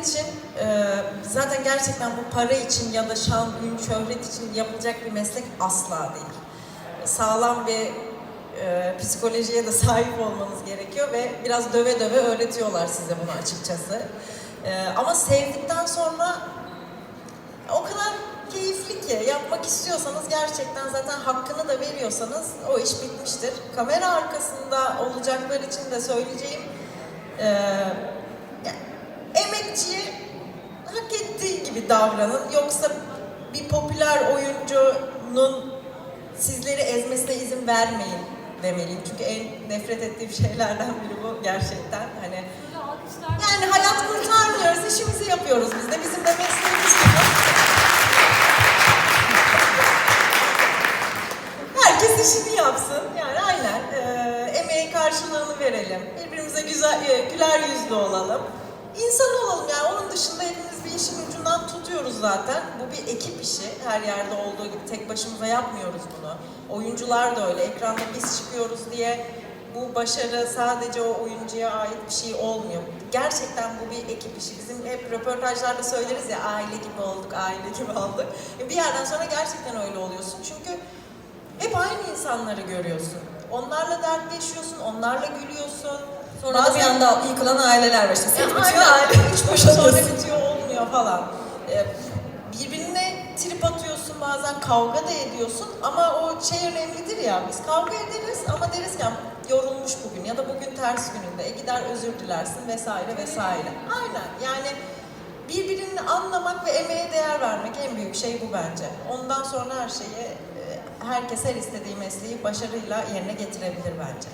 için e, zaten gerçekten bu para için ya da şan, ün, şöhret için yapılacak bir meslek asla değil. Sağlam bir e, psikolojiye de sahip olmanız gerekiyor ve biraz döve döve öğretiyorlar size bunu açıkçası. E, ama sevdikten sonra o kadar keyifli ki yapmak istiyorsanız gerçekten zaten hakkını da veriyorsanız o iş bitmiştir. Kamera arkasında olacaklar için de söyleyeceğim e, ya, emekçiye hak ettiği gibi davranın. Yoksa bir popüler oyuncunun sizleri ezmesine izin vermeyin demeliyim. Çünkü en nefret ettiğim şeylerden biri bu gerçekten. Hani yani hayat kurtarmıyoruz, işimizi yapıyoruz biz de. Bizim de mesleğimiz bu. Herkes işini yapsın. Yani aynen. Eee emeğin karşılığını verelim. Birbirimize güzel, e, güler yüzlü olalım. İnsan olalım yani. Onun dışında hepimiz bir işin ucundan tutuyoruz zaten. Bu bir ekip işi. Her yerde olduğu gibi tek başımıza yapmıyoruz bunu. Oyuncular da öyle. Ekranda biz çıkıyoruz diye bu başarı sadece o oyuncuya ait bir şey olmuyor. Gerçekten bu bir ekip işi. Bizim hep röportajlarda söyleriz ya aile gibi olduk, aile gibi olduk. E, Bir yerden sonra gerçekten öyle oluyorsun. Çünkü hep aynı insanları görüyorsun. Onlarla dertleşiyorsun, onlarla gülüyorsun. Sonra da bir Bazen- anda yıkılan aileler var işte. Set ya bitiyor, aynen. aile üç Üç sonra bitiyor olmuyor falan. Ee, birbirine trip atıyorsun bazen kavga da ediyorsun ama o şey önemlidir ya biz kavga ederiz ama deriz ki yorulmuş bugün ya da bugün ters gününde e gider özür dilersin vesaire vesaire. Aynen yani birbirini anlamak ve emeğe değer vermek en büyük şey bu bence. Ondan sonra her şeyi e, herkes her istediği mesleği başarıyla yerine getirebilir bence.